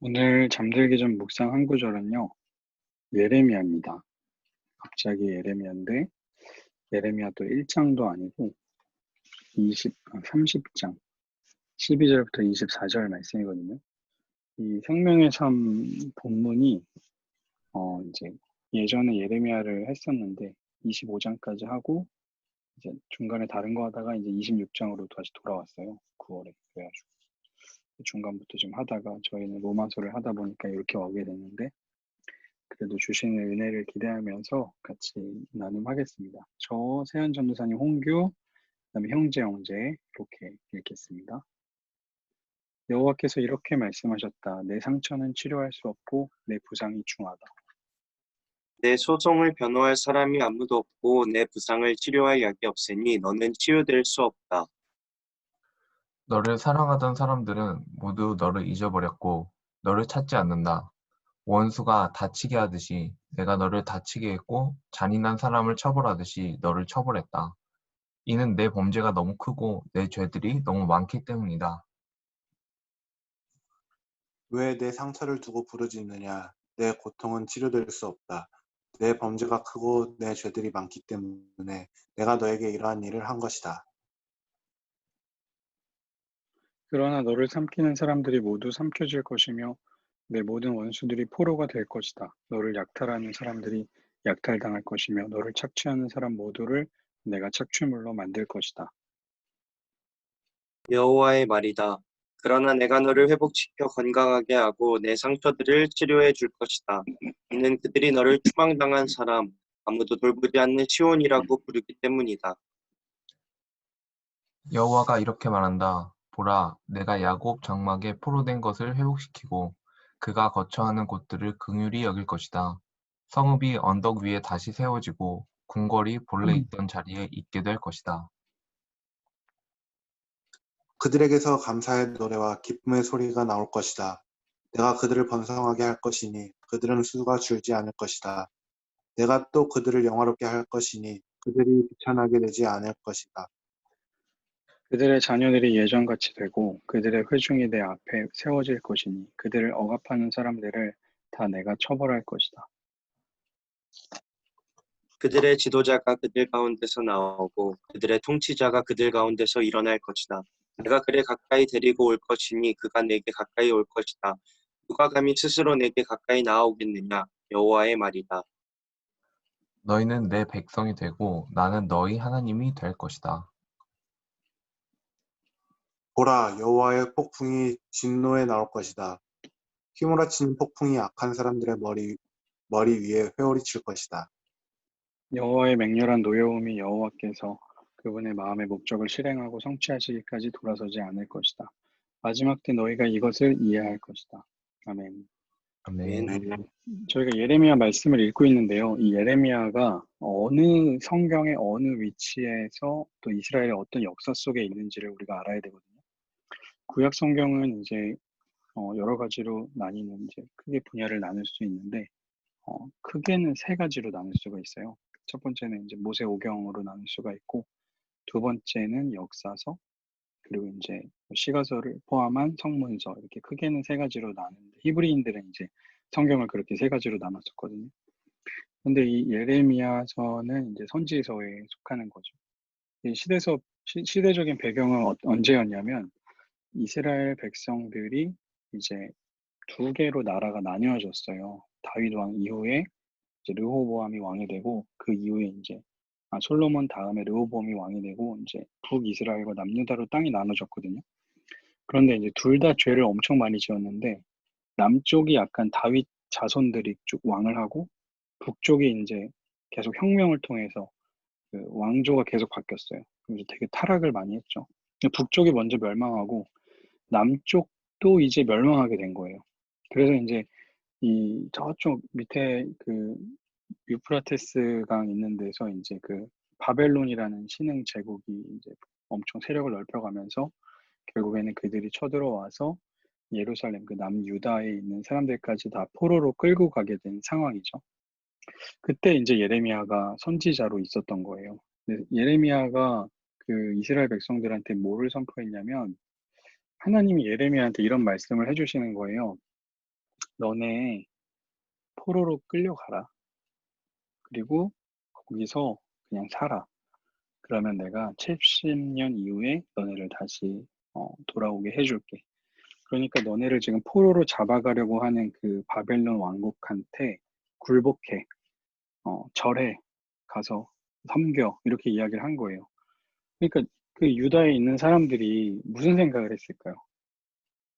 오늘 잠들기 전 묵상 한 구절은요. 예레미야입니다. 갑자기 예레미야인데 예레미야도 1장도 아니고 20, 30장 12절부터 24절 말씀이거든요. 이 생명의 삶 본문이 어 이제 예전에 예레미야를 했었는데 25장까지 하고 이제 중간에 다른 거 하다가 이제 26장으로 다시 돌아왔어요. 9월에 그래가지고 중간부터 좀 하다가 저희는 로마서를 하다 보니까 이렇게 오게 됐는데 그래도 주시는 은혜를 기대하면서 같이 나눔하겠습니다. 저 세현 전도사님 홍규, 그다음에 형제 형제 이렇게 읽겠습니다. 여호와께서 이렇게 말씀하셨다. 내 상처는 치료할 수 없고 내 부상이 중하다. 내 소송을 변호할 사람이 아무도 없고 내 부상을 치료할 약이 없으니 너는 치유될 수 없다. 너를 사랑하던 사람들은 모두 너를 잊어버렸고 너를 찾지 않는다. 원수가 다치게 하듯이 내가 너를 다치게 했고 잔인한 사람을 처벌하듯이 너를 처벌했다. 이는 내 범죄가 너무 크고 내 죄들이 너무 많기 때문이다. 왜 내 상처를 두고 부르짖느냐? 내 고통은 치료될 수 없다. 내 범죄가 크고 내 죄들이 많기 때문에 내가 너에게 이러한 일을 한 것이다. 그러나 너를 삼키는 사람들이 모두 삼켜질 것이며 내 모든 원수들이 포로가 될 것이다. 너를 약탈하는 사람들이 약탈당할 것이며 너를 착취하는 사람 모두를 내가 착취물로 만들 것이다. 여호와의 말이다. 그러나 내가 너를 회복시켜 건강하게 하고 내 상처들을 치료해 줄 것이다. 이는 그들이 너를 추방당한 사람, 아무도 돌보지 않는 시온이라고 부르기 때문이다. 여호와가 이렇게 말한다. 보라, 내가 야곱 장막에 포로된 것을 회복시키고 그가 거처하는 곳들을 긍휼히 여길 것이다. 성읍이 언덕 위에 다시 세워지고 궁궐이 본래 있던 자리에 있게 될 것이다. 그들에게서 감사의 노래와 기쁨의 소리가 나올 것이다. 내가 그들을 번성하게 할 것이니 그들은 수가 줄지 않을 것이다. 내가 또 그들을 영화롭게 할 것이니 그들이 비천하게 되지 않을 것이다. 그들의 자녀들이 예전같이 되고 그들의 회중이 내 앞에 세워질 것이니 그들을 억압하는 사람들을 다 내가 처벌할 것이다. 그들의 지도자가 그들 가운데서 나오고 그들의 통치자가 그들 가운데서 일어날 것이다. 내가 그를 가까이 데리고 올 것이니 그가 내게 가까이 올 것이다. 누가 감히 스스로 내게 가까이 나오겠느냐? 여호와의 말이다. 너희는 내 백성이 되고 나는 너희 하나님이 될 것이다. 보라, 여호와의 폭풍이 진노에 나올 것이다. 휘몰아치는 폭풍이 악한 사람들의 머리 머리 위에 회오리 칠 것이다. 여호와의 맹렬한 노여움이 여호와께서 그분의 마음의 목적을 실행하고 성취하시기까지 돌아서지 않을 것이다. 마지막 때 너희가 이것을 이해할 것이다. 아멘. 아멘. 저희가 예레미야 말씀을 읽고 있는데요. 이 예레미야가 어느 성경의 어느 위치에서 또 이스라엘의 어떤 역사 속에 있는지를 우리가 알아야 되거든요. 구약 성경은 이제 어, 여러 가지로 나뉘는 이제 크게 분야를 나눌 수 있는데 어, 크게는 세 가지로 나눌 수가 있어요. 첫 번째는 이제 모세 오경으로 나눌 수가 있고 두 번째는 역사서 그리고 이제 시가서를 포함한 성문서 이렇게 크게는 세 가지로 나누는데 히브리인들은 이제 성경을 그렇게 세 가지로 나눴었거든요. 근데 이 예레미야서는 이제 선지서에 속하는 거죠. 이 시대서 시, 시대적인 배경은 어, 언제였냐면 이스라엘 백성들이 이제 두 개로 나라가 나뉘어졌어요. 다윗 왕 이후에 이제 르호보암이 왕이 되고 그 이후에 이제 아, 솔로몬 다음에 르호보암이 왕이 되고 이제 북이스라엘과 남유다로 땅이 나눠졌거든요. 그런데 이제 둘 다 죄를 엄청 많이 지었는데 남쪽이 약간 다윗 자손들이 쭉 왕을 하고 북쪽이 이제 계속 혁명을 통해서 그 왕조가 계속 바뀌었어요. 그래서 되게 타락을 많이 했죠. 북쪽이 먼저 멸망하고 남쪽도 이제 멸망하게 된 거예요. 그래서 이제 이 저쪽 밑에 그 유프라테스 강 있는 데서 이제 그 바벨론이라는 신흥 제국이 이제 엄청 세력을 넓혀가면서 결국에는 그들이 쳐들어와서 예루살렘 그 남유다에 있는 사람들까지 다 포로로 끌고 가게 된 상황이죠. 그때 이제 예레미야가 선지자로 있었던 거예요. 예레미야가 그 이스라엘 백성들한테 뭐를 선포했냐면 하나님이 예레미야한테 이런 말씀을 해주시는 거예요. 너네 포로로 끌려가라. 그리고 거기서 그냥 살아. 그러면 내가 70년 이후에 너네를 다시 어, 돌아오게 해줄게. 그러니까 너네를 지금 포로로 잡아가려고 하는 그 바벨론 왕국한테 굴복해, 어, 절해, 가서 섬겨 이렇게 이야기를 한 거예요. 그러니까 그 유다에 있는 사람들이 무슨 생각을 했을까요?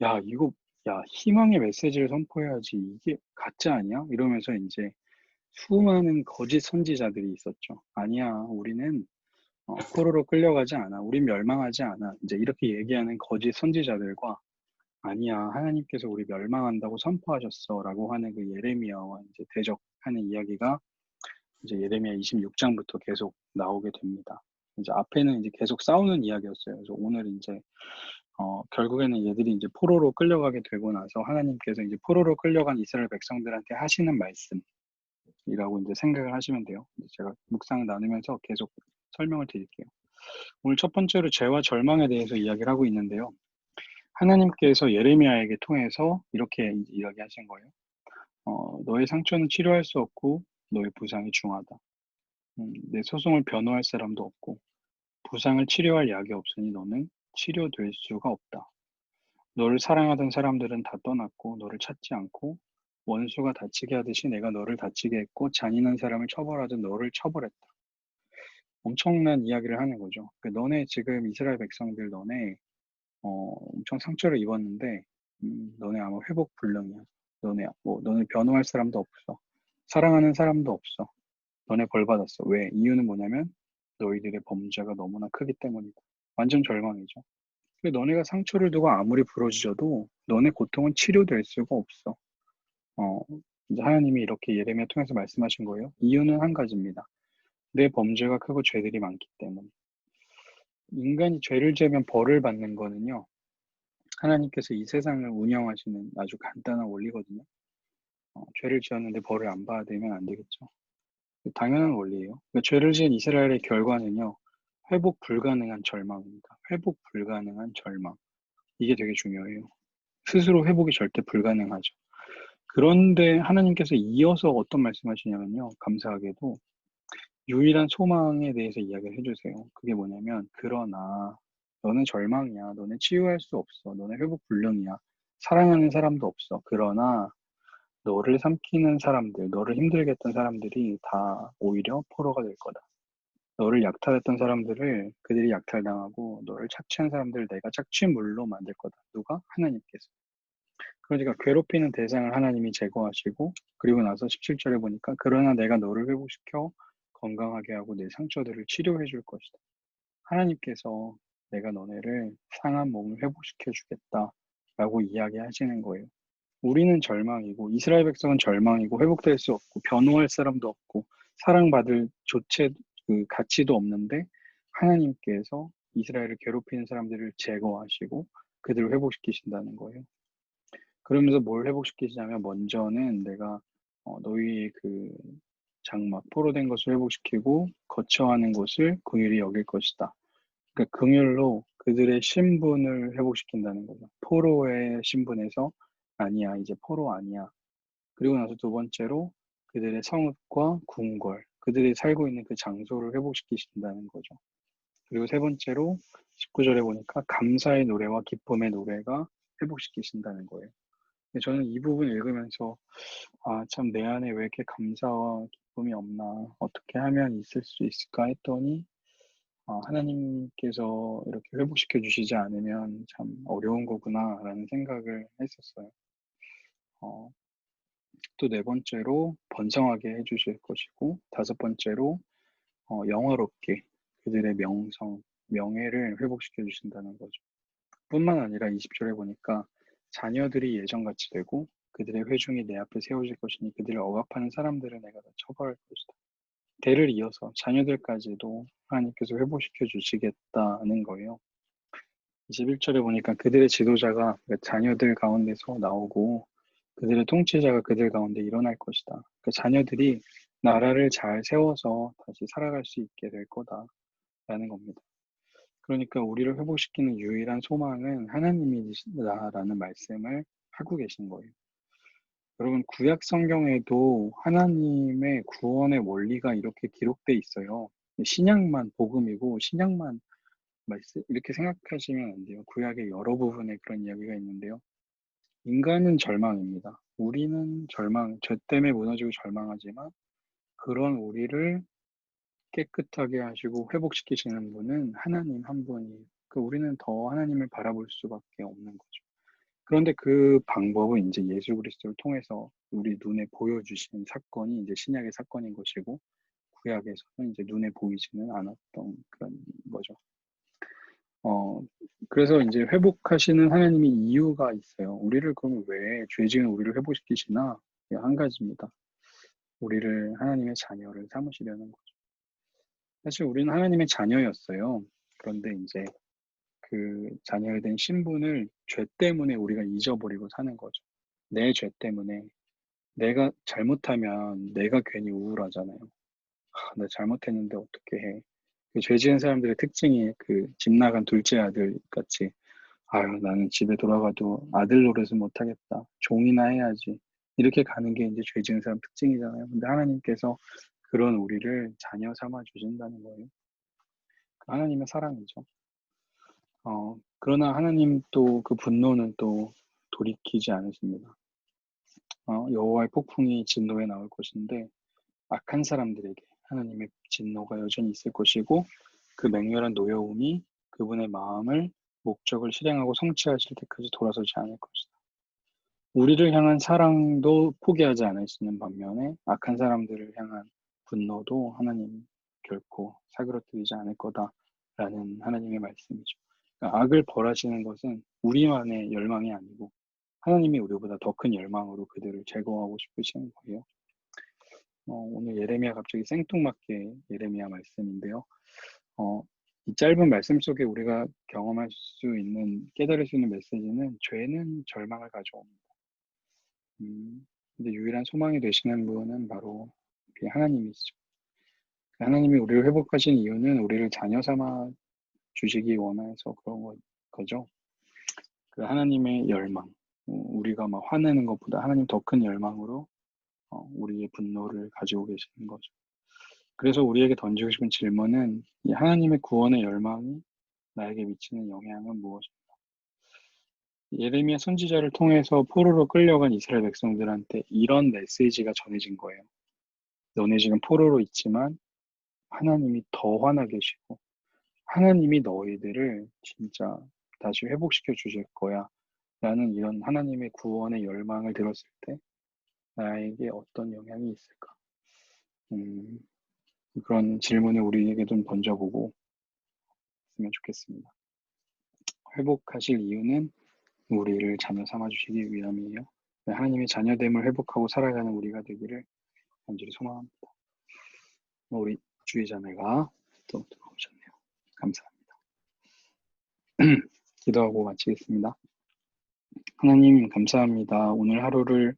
야, 이거, 야, 희망의 메시지를 선포해야지. 이게 가짜 아니야? 이러면서 이제 수많은 거짓 선지자들이 있었죠. 아니야, 우리는 어, 포로로 끌려가지 않아. 우린 멸망하지 않아. 이제 이렇게 얘기하는 거짓 선지자들과 아니야, 하나님께서 우리 멸망한다고 선포하셨어. 라고 하는 그 예레미야와 이제 대적하는 이야기가 이제 예레미야 26장부터 계속 나오게 됩니다. 이제 앞에는 이제 계속 싸우는 이야기였어요. 그래서 오늘 이제 어, 결국에는 얘들이 이제 포로로 끌려가게 되고 나서 하나님께서 이제 포로로 끌려간 이스라엘 백성들한테 하시는 말씀이라고 이제 생각을 하시면 돼요. 제가 묵상 나누면서 계속 설명을 드릴게요. 오늘 첫 번째로 죄와 절망에 대해서 이야기를 하고 있는데요. 하나님께서 예레미야에게 통해서 이렇게 이야기하신 거예요. 어, 너의 상처는 치료할 수 없고 너의 부상이 중하다. 음, 내 소송을 변호할 사람도 없고 부상을 치료할 약이 없으니 너는 치료될 수가 없다. 너를 사랑하던 사람들은 다 떠났고 너를 찾지 않고 원수가 다치게 하듯이 내가 너를 다치게 했고 잔인한 사람을 처벌하듯 너를 처벌했다. 엄청난 이야기를 하는 거죠. 그 너네 지금 이스라엘 백성들 너네 어, 엄청 상처를 입었는데 음, 너네 아마 회복 불능이야. 너네 뭐 너네 변호할 사람도 없어. 사랑하는 사람도 없어. 너네 벌 받았어. 왜? 이유는 뭐냐면 너희들의 범죄가 너무나 크기 때문이다. 완전 절망이죠. 근데 너네가 상처를 두고 아무리 부러지져도 너네 고통은 치료될 수가 없어. 어, 이제 하나님이 이렇게 예레미야 통해서 말씀하신 거예요. 이유는 한 가지입니다. 내 범죄가 크고 죄들이 많기 때문. 인간이 죄를 지으면 벌을 받는 거는요. 하나님께서 이 세상을 운영하시는 아주 간단한 원리거든요. 어, 죄를 지었는데 벌을 안 받으면 안 되겠죠. 당연한 원리예요. 그러니까 죄를 지은 이스라엘의 결과는요. 회복 불가능한 절망입니다. 회복 불가능한 절망. 이게 되게 중요해요. 스스로 회복이 절대 불가능하죠. 그런데 하나님께서 이어서 어떤 말씀하시냐면요. 감사하게도 유일한 소망에 대해서 이야기를 해주세요. 그게 뭐냐면 그러나 너는 절망이야. 너는 치유할 수 없어. 너는 회복 불능이야. 사랑하는 사람도 없어. 그러나 너를 삼키는 사람들, 너를 힘들게 했던 사람들이 다 오히려 포로가 될 거다. 너를 약탈했던 사람들을 그들이 약탈당하고 너를 착취한 사람들을 내가 착취물로 만들 거다. 누가? 하나님께서. 그러니까 괴롭히는 대상을 하나님이 제거하시고 그리고 나서 17절에 보니까 그러나 내가 너를 회복시켜 건강하게 하고 내 상처들을 치료해 줄 것이다. 하나님께서 내가 너네를 상한 몸을 회복시켜 주겠다. 라고 이야기하시는 거예요. 우리는 절망이고 이스라엘 백성은 절망이고 회복될 수 없고 변호할 사람도 없고 사랑받을 조체 그 가치도 없는데 하나님께서 이스라엘을 괴롭히는 사람들을 제거하시고 그들을 회복시키신다는 거예요. 그러면서 뭘 회복시키시냐면 먼저는 내가 어, 너희 그 장막 포로된 것을 회복시키고 거처하는 곳을 긍휼히 여길 것이다. 그러니까 긍휼로 그들의 신분을 회복시킨다는 거죠. 포로의 신분에서 아니야 이제 포로 아니야. 그리고 나서 두 번째로 그들의 성읍과 궁궐, 그들이 살고 있는 그 장소를 회복시키신다는 거죠. 그리고 세 번째로 19절에 보니까 감사의 노래와 기쁨의 노래가 회복시키신다는 거예요. 저는 이 부분 읽으면서 아, 참 내 안에 왜 이렇게 감사와 기쁨이 없나, 어떻게 하면 있을 수 있을까 했더니 아, 하나님께서 이렇게 회복시켜 주시지 않으면 참 어려운 거구나라는 생각을 했었어요. 어, 또 네 번째로 번성하게 해주실 것이고 다섯 번째로 어, 영화롭게 그들의 명성, 명예를 회복시켜 주신다는 거죠. 뿐만 아니라 20절에 보니까 자녀들이 예전같이 되고 그들의 회중이 내 앞에 세워질 것이니 그들을 억압하는 사람들을 내가 다 처벌할 것이다. 대를 이어서 자녀들까지도 하나님께서 회복시켜 주시겠다는 거예요. 21절에 보니까 그들의 지도자가 그 자녀들 가운데서 나오고 그들의 통치자가 그들 가운데 일어날 것이다. 그 자녀들이 나라를 잘 세워서 다시 살아갈 수 있게 될 거다라는 겁니다. 그러니까 우리를 회복시키는 유일한 소망은 하나님이시다라는 말씀을 하고 계신 거예요. 여러분 구약 성경에도 하나님의 구원의 원리가 이렇게 기록돼 있어요. 신약만 복음이고 신약만 말씀 이렇게 생각하시면 안 돼요. 구약의 여러 부분에 그런 이야기가 있는데요. 인간은 절망입니다. 우리는 절망, 죄 때문에 무너지고 절망하지만 그런 우리를 깨끗하게 하시고 회복시키시는 분은 하나님 한 분이 그 우리는 더 하나님을 바라볼 수밖에 없는 거죠. 그런데 그 방법은 이제 예수 그리스도를 통해서 우리 눈에 보여주신 사건이 이제 신약의 사건인 것이고 구약에서는 이제 눈에 보이지는 않았던 그런 거죠. 어, 그래서 이제 회복하시는 하나님이 이유가 있어요. 우리를 그러면 왜죄 지은 우리를 회복시키시나? 한 가지입니다. 우리를 하나님의 자녀를 삼으시려는 거죠. 사실 우리는 하나님의 자녀였어요. 그런데 이제 그 자녀에 된 신분을 죄 때문에 우리가 잊어버리고 사는 거죠. 내 죄 때문에 내가 잘못하면 내가 괜히 우울하잖아요. 아, 나 잘못했는데 어떻게 해? 그 죄 지은 사람들의 특징이 그 집 나간 둘째 아들 같이 아유 나는 집에 돌아가도 아들 노릇은 못하겠다. 종이나 해야지. 이렇게 가는 게 이제 죄 지은 사람 특징이잖아요. 근데 하나님께서 그런 우리를 자녀 삼아 주신다는 거예요. 그 하나님의 사랑이죠. 어, 그러나 하나님 또 그 분노는 또 돌이키지 않으십니다. 어, 여호와의 폭풍이 진노에 나올 것인데 악한 사람들에게 하나님의 진노가 여전히 있을 것이고 그 맹렬한 노여움이 그분의 마음을 목적을 실행하고 성취하실 때까지 돌아서지 않을 것이다. 우리를 향한 사랑도 포기하지 않으시는 반면에 악한 사람들을 향한 분노도 하나님 결코 사그러뜨리지 않을 거다라는 하나님의 말씀이죠. 그러니까 악을 벌하시는 것은 우리만의 열망이 아니고 하나님이 우리보다 더 큰 열망으로 그들을 제거하고 싶으시는 거예요. 어, 오늘 예레미야 갑자기 생뚱맞게 예레미야 말씀인데요. 어, 이 짧은 말씀 속에 우리가 경험할 수 있는 깨달을 수 있는 메시지는 죄는 절망을 가져옵니다. 음, 근데 유일한 소망이 되시는 분은 바로 하나님이시죠. 그 하나님이 우리를 회복하신 이유는 우리를 자녀 삼아 주시기 원해서 그런 거, 거죠. 그 하나님의 열망, 어, 우리가 막 화내는 것보다 하나님 더 큰 열망으로 어, 우리의 분노를 가지고 계시는 거죠. 그래서 우리에게 던지고 싶은 질문은 이 하나님의 구원의 열망이 나에게 미치는 영향은 무엇인가? 예레미야 선지자를 통해서 포로로 끌려간 이스라엘 백성들한테 이런 메시지가 전해진 거예요. 너네 지금 포로로 있지만 하나님이 더 화나 계시고 하나님이 너희들을 진짜 다시 회복시켜 주실 거야. 라는 이런 하나님의 구원의 열망을 들었을 때 나에게 어떤 영향이 있을까? 음, 그런 질문을 우리에게 좀 던져보고 했으면 좋겠습니다. 회복하실 이유는 우리를 자녀 삼아주시기 위함이에요. 네, 하나님의 자녀됨을 회복하고 살아가는 우리가 되기를 간절히 소망합니다. 우리 주의 자매가 또 들어오셨네요. 감사합니다. 기도하고 마치겠습니다. 하나님 감사합니다. 오늘 하루를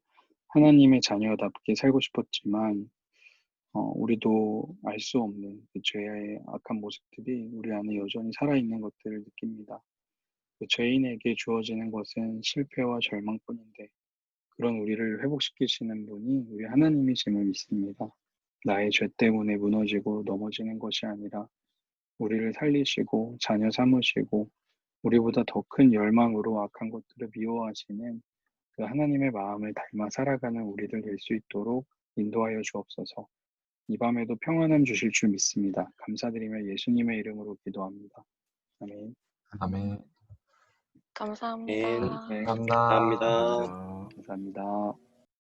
하나님의 자녀답게 살고 싶었지만 어, 우리도 알 수 없는 그 죄의 악한 모습들이 우리 안에 여전히 살아있는 것들을 느낍니다. 그 죄인에게 주어지는 것은 실패와 절망뿐인데 그런 우리를 회복시키시는 분이 우리 하나님이심을 믿습니다. 나의 죄 때문에 무너지고 넘어지는 것이 아니라 우리를 살리시고 자녀 삼으시고 우리보다 더 큰 열망으로 악한 것들을 미워하시는 그 하나님의 마음을 닮아 살아가는 우리들 될 수 있도록 인도하여 주옵소서. 이 밤에도 평안함 주실 줄 믿습니다. 감사드리며 예수님의 이름으로 기도합니다. 아멘. 아멘. 감사합니다. 네, 감사합니다. 감사합니다. 감사합니다.